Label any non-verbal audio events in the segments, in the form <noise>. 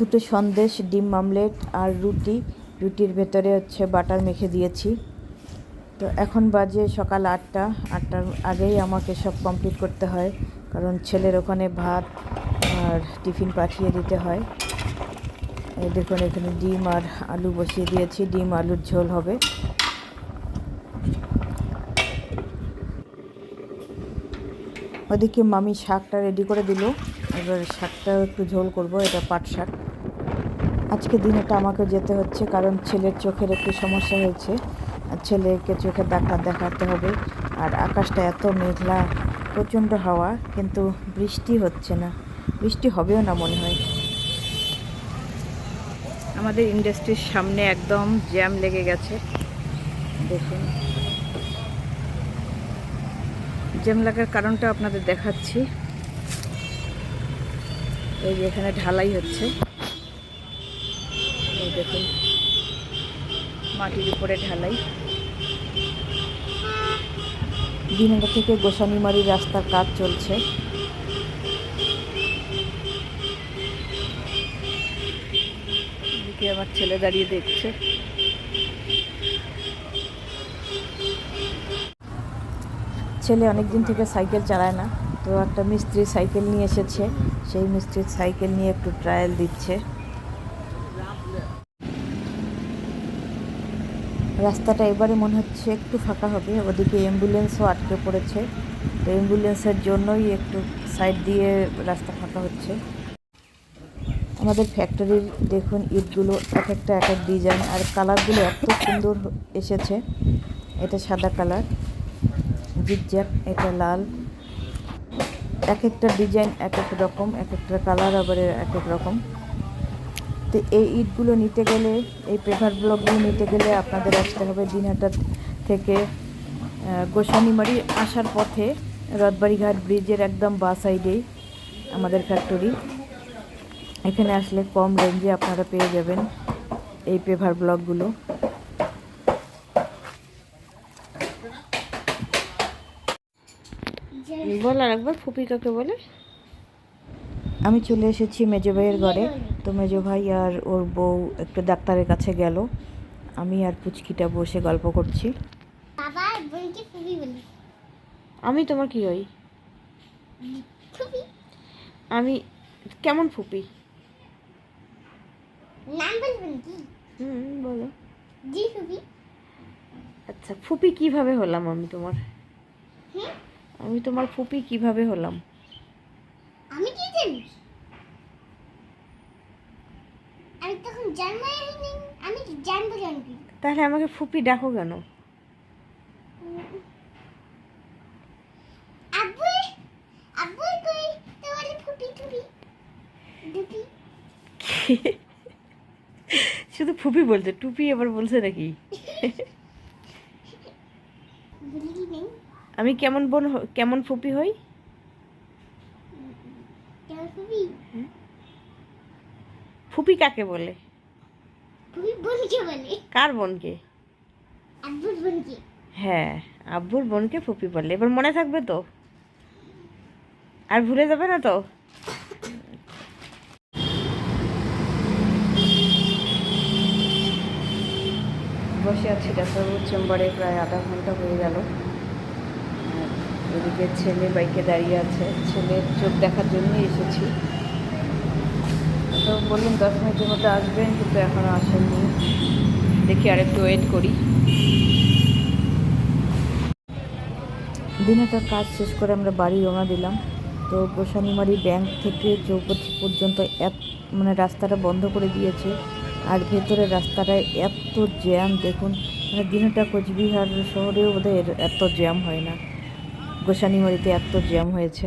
দুটো সন্দেশ, ডিম মামলেট আর রুটি। রুটির ভেতরে হচ্ছে বাটার মেখে দিয়েছি। তো এখন বাজে সকাল আটটা। আটটার আগেই আমাকে সব কমপ্লিট করতে হয়। কারণ ছেলের ওখানে ভাত আর টিফিন পাঠিয়ে দিতে হয়। এই দেখুন, এখানে ডিম আর আলু বসিয়ে দিয়েছি। ডিম, আলুর ঝোল হবে। ওদিকে মামি শাকটা রেডি করে দিল। এবার শাকটাও একটু ঝোল করব, এটা পাট শাক। আজকে দিনেটা আমাকে যেতে হচ্ছে, কারণ ছেলের চোখের একটু সমস্যা হয়েছে। ছেলেকে চোখের ডাক্তার দেখাতে হবে। আর আকাশটা এত মেঘলা, প্রচণ্ড হাওয়া, কিন্তু বৃষ্টি হচ্ছে না। বৃষ্টি হবেও না মনে হয়। আমাদের ইন্ডাস্ট্রির সামনে একদম জ্যাম লেগে গেছে। দেখুন। জ্যাম লাগার কারণটা আপনাদের দেখাচ্ছি। এই যে এখানে ঢালাই হচ্ছে। এই দেখুন, মাটির উপরে ঢালাই। দিনটা থেকে গোসানিমারি রাস্তার কাজ চলছে। আমার ছেলে দাঁড়িয়ে দেখছে। ছেলে অনেক দিন থেকে সাইকেল চালায় না, তো একটা মিস্ত্রি সাইকেল নিয়ে এসেছে। সেই মিস্ত্রির সাইকেল নিয়ে একটু ট্রায়াল দিচ্ছে। রাস্তাটা এবারে মনে হচ্ছে একটু ফাঁকা হবে। ওদিকে অ্যাম্বুলেন্সও আটকে পড়েছে। তো অ্যাম্বুলেন্সের জন্যই একটু সাইড দিয়ে রাস্তা ফাঁকা হচ্ছে। আমাদের ফ্যাক্টরির দেখুন, ইটগুলো এক একটা এক এক ডিজাইন আর কালারগুলো এত সুন্দর এসেছে। এটা সাদা কালার জিগজ্যাগ এটা লাল। এক একটা ডিজাইন এক এক রকম, এক একটা কালার আবার এক এক রকম। তো এই ইটগুলো নিতে গেলে, এই পেপার ব্লকগুলো নিতে গেলে আপনাদের আসতে হবে দিনহাটা থেকে গোসানিমারি আসার পথে রথবাড়িঘাট ব্রিজের একদম বা সাইডেই আমাদের ফ্যাক্টরি এখানে আসলে কম রেঞ্জে আপনারা পেয়ে যাবেন এই পেভার ব্লকগুলো বল আর একবার ফুপি কাকে বলে। আমি চলে এসেছি মেজো ভাইয়ের ঘরে। তো মেজো ভাই আর ওর বউ একটু ডাক্তারের কাছে গেল। আমি আর পুচকিটা বসে গল্প করছি। আমি তোমার কি হই আমি কেমন ফুপি? নাম বলবেন কি? হুম বলো। জি আচ্ছা ফুপি কীভাবে হলাম আমি তোমার? আমি তোমার ফুপি কীভাবে হলাম আমি কি জানি আমি তখন জন্মই হয়নি আমি কি জানব জানবি তাহলে আমাকে ফুপি ডাকো কেন? <laughs> শুধু ফুপি বলছে টুপি এবার বলছে নাকি? <laughs> আমি কেমন বোন কেমন ফুপি হই? ফুপি কাকে বলে? ফুবি বোনকে বলে। কার বোনকে? আব্বুর বোনকে। হ্যাঁ আব্বুর বোনকে ফুপি বলে। এবার মনে থাকবে তো? আর ভুলে যাবে না তো? বসে আছি ডাক্তারবাবুর চেম্বারে প্রায় আধা ঘণ্টা হয়ে গেল। এদিকে ছেলে বাইকে দাঁড়িয়ে আছে। ছেলের চোখ দেখার জন্যই এসেছি। তো বললেন দশ মিনিটের মধ্যে আসবেন, কিন্তু এখনও আসেননি। দেখি আর একটু ওয়েট করি দিনেটার কাজ শেষ করে আমরা বাড়ি রওনা দিলাম। তো গোসানিমারি ব্যাংক থেকে চৌপতি পর্যন্ত এত মানে রাস্তাটা বন্ধ করে দিয়েছে। আর ভেতরের রাস্তাটায় এত জ্যাম, দেখুন। মানে দিনেটা কোচবিহার শহরেও বোধহয় এত জ্যাম হয় না। গোসানিমারিতে এত জ্যাম হয়েছে।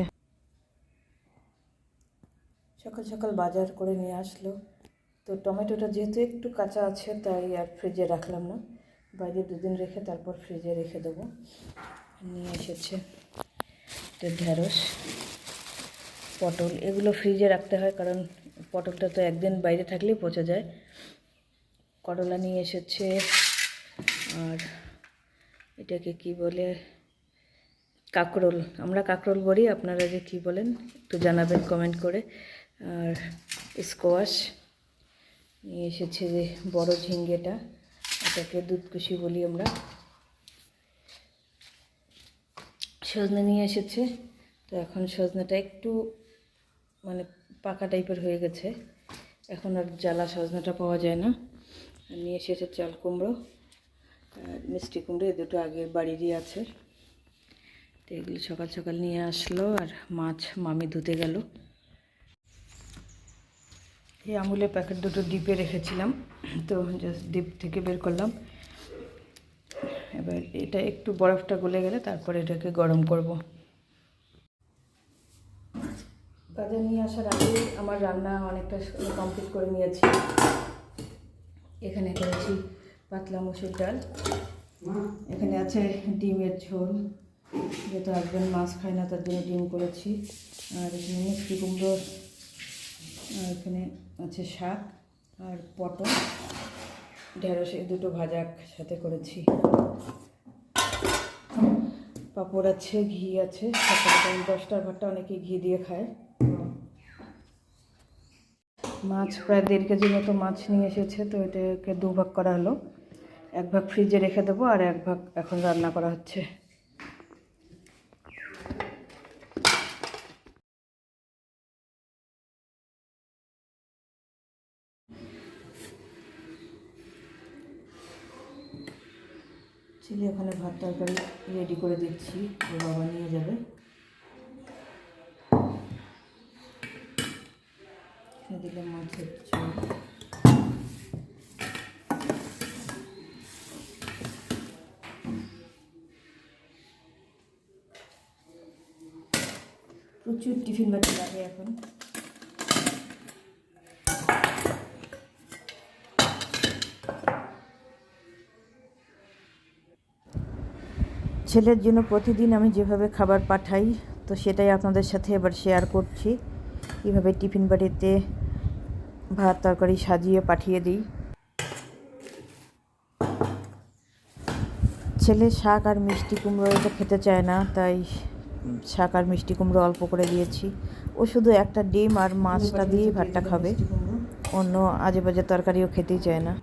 সকাল সকাল বাজার করে নিয়ে আসলো। তো টমেটোটা যেহেতু একটু কাঁচা আছে, তাই আর ফ্রিজে রাখলাম না। বাইরে দুদিন রেখে তারপর ফ্রিজে রেখে দেবো। নিয়ে এসেছে তো ঢেঁড়স, পটল। এগুলো ফ্রিজে রাখতে হয়, কারণ পটলটা তো একদিন বাইরে থাকলেই পচে যায়। করলা নিয়ে এসেছে, আর এটাকে কি বলে, কাকরোল। আমরা কাকরোল বলি, আপনারা যে কি বলেন, একটু জানাবেন কমেন্ট করে। আর স্কোয়াশ। নিয়ে এসেছে যে বড় ঝিঙ্গেটা। এটাকে দুধকুশি বলি আমরা। সজনে নিয়ে এসেছে। তো এখন সজনেটা একটু মানে পাকা টাইপের হয়ে গেছে। এখন আর জ্বালা সজনাটা পাওয়া যায় না। নিয়ে এসেছে চাল কুমড়ো আর মিষ্টি কুমড়ো। এ দুটো আগের বাড়িরই আছে। তো এগুলো সকাল সকাল নিয়ে আসলো আর মাছ মামি ধুতে গেল। এই আমুলের প্যাকেট দুটো ডিপে রেখেছিলাম। তো জাস্ট ডিপ থেকে বের করলাম। এবার এটা একটু বরফটা গলে গেলে তারপরে এটাকে গরম করব। বাজার নিয়ে আসার আগে আমার রান্না অনেকটা কমপ্লিট করে নিয়েছি। এখানে করেছি পাতলা মুসুর ডাল। এখানে আছে ডিমের ঝোল। যেহেতু হাজব্যান্ড মাছ খায় না, তার জন্য ডিম করেছি। আর এখানে মিষ্টি কুমড়ো আর এখানে আছে শাক আর পটল। ঢেঁড়স এই দুটো ভাজা সাথে করেছি। পাঁপড় আছে, ঘি আছে। সকালে দশটার ভাতটা অনেকে ঘি দিয়ে খায়। মাছ প্রায় দেড় কেজি মতো মাছ নিয়ে এসেছে, তো এটাকে দু ভাগ করা হলো। এক ভাগ ফ্রিজে রেখে দেবো আর এক ভাগ এখন রান্না করা হচ্ছে। ছেলে ওখানে ভাত তরকারি রেডি করে দিচ্ছি। ওর বাবা নিয়ে যাবে। দিলাম মাছের ঝোল। প্রচুর টিফিন বাটি লাগে এখন। ছেলের জন্য প্রতিদিন আমি যেভাবে খাবার পাঠাই তো সেটাই আপনাদের সাথে এবার শেয়ার করছি। কীভাবে টিফিন বাড়িতে ভাত তরকারি সাজিয়ে পাঠিয়ে দিই। ছেলে শাক আর মিষ্টি কুমড়ো এটা খেতে চায় না তাই শাক আর মিষ্টি কুমড়ো অল্প করে দিয়েছি। ও শুধু একটা ডিম আর মাছটা দিয়েই ভাতটা খাবে। অন্য আজে বাজে তরকারিও খেতেই চায় না।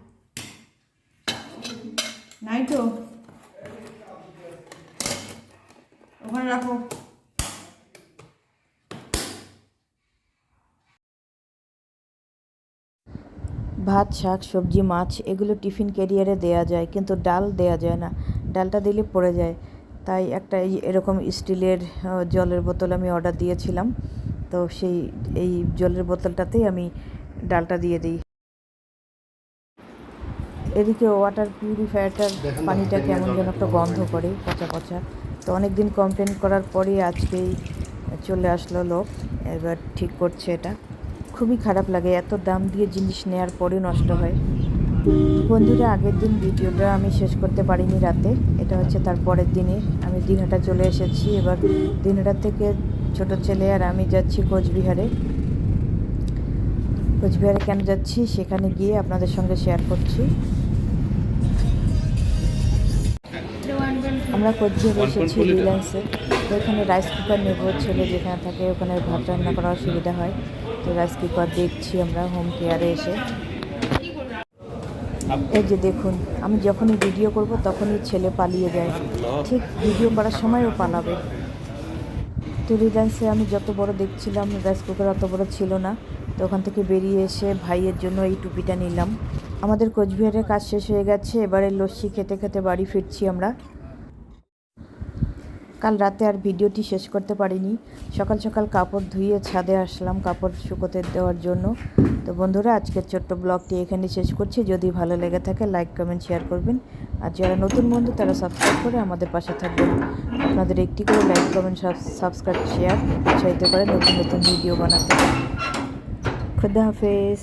নাই তো ওখানে রাখো। ভাত শাক সবজি মাছ এগুলো টিফিন ক্যারিয়ারে দেয়া যায় কিন্তু ডাল দেয়া যায় না। ডালটা দিলে পড়ে যায়। তাই একটা এই এরকম স্টিলের জলের বোতল আমি অর্ডার দিয়েছিলাম। তো সেই এই জলের বোতলটাতেই আমি ডালটা দিয়ে দিই। এদিকে ওয়াটার পিউরিফায়ারটার পানিটা কেমন যেন একটা গন্ধ করে পচা পচা। তো অনেক দিন কমপ্লেন করার পরেই আজকেই চলে আসলো লোক। এবার ঠিক করছে এটা। খুবই খারাপ লাগে, এত দাম দিয়ে জিনিস নেওয়ার পরে নষ্ট হয়। বন্ধুরা, আগের দিন ভিডিওটা আমি শেষ করতে পারিনি রাতে। এটা হচ্ছে তার পরের দিনে। আমি দিনহাটা চলে এসেছি। এবার দিনহাটা থেকে ছোট ছেলে আর আমি যাচ্ছি কোচবিহারে। কোচবিহারে কেন যাচ্ছি? সেখানে গিয়ে আপনাদের সঙ্গে শেয়ার করছি। আমরা কোচবিহারে এসেছি রিলায়েন্সে তো এখানে রাইস কুকার নেব ছেলে যেখানে থাকে ওখানে ভাত রান্না করার অসুবিধা হয়। তো রাইস কুকার দেখছি আমরা হোম কেয়ারে এসে। এই যে দেখুন আমি যখনই ভিডিও করব তখনই ছেলে পালিয়ে যায়। ঠিক ভিডিও করার সময়ও পালাবে। তো রিলায়েন্সে আমি যত বড় দেখছিলাম রাইস কুকার অত বড় ছিল না। তো ওখান থেকে বেরিয়ে এসে ভাইয়ের জন্য এই টুপিটা নিলাম। আমাদের কোচবিহারের কাজ শেষ হয়ে গেছে এবারে লস্যি খেতে খেতে বাড়ি ফিরছি আমরা। কাল রাতে আর ভিডিওটি শেষ করতে পারিনি। সকাল সকাল কাপড় ধুয়ে ছাদে আসলাম কাপড় শুকোতে দেওয়ার জন্য। তো বন্ধুরা, আজকের ছোট্ট ব্লগটি এখানে শেষ করছি। যদি ভালো লেগে থাকে, লাইক, কমেন্ট, শেয়ার করবেন। আর যারা নতুন বন্ধু, তারা সাবস্ক্রাইব করে আমাদের পাশে থাকবেন। আপনাদের একটি করে লাইক, কমেন্ট সাবস্ক্রাইব শেয়ার উৎসাহিত করে নতুন নতুন ভিডিও বানাতে। খুদা হাফেজ।